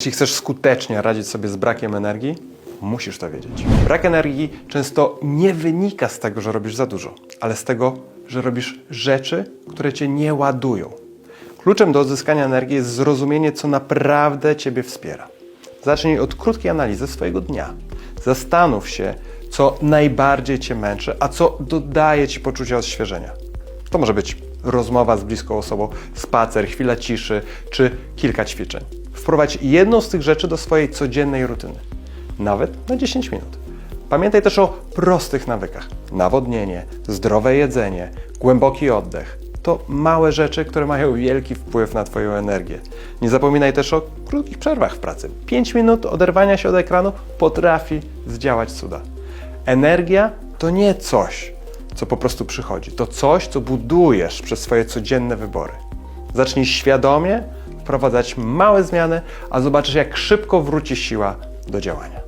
Jeśli chcesz skutecznie radzić sobie z brakiem energii, musisz to wiedzieć. Brak energii często nie wynika z tego, że robisz za dużo, ale z tego, że robisz rzeczy, które cię nie ładują. Kluczem do odzyskania energii jest zrozumienie, co naprawdę ciebie wspiera. Zacznij od krótkiej analizy swojego dnia. Zastanów się, co najbardziej cię męczy, a co dodaje ci poczucia odświeżenia. To może być rozmowa z bliską osobą, spacer, chwila ciszy czy kilka ćwiczeń. Wprowadź jedną z tych rzeczy do swojej codziennej rutyny, nawet na 10 minut. Pamiętaj też o prostych nawykach. Nawodnienie, zdrowe jedzenie, głęboki oddech. To małe rzeczy, które mają wielki wpływ na Twoją energię. Nie zapominaj też o krótkich przerwach w pracy. 5 minut oderwania się od ekranu potrafi zdziałać cuda. Energia to nie coś, co po prostu przychodzi. To coś, co budujesz przez swoje codzienne wybory. Zacznij świadomie wprowadzać małe zmiany, a zobaczysz, jak szybko wróci siła do działania.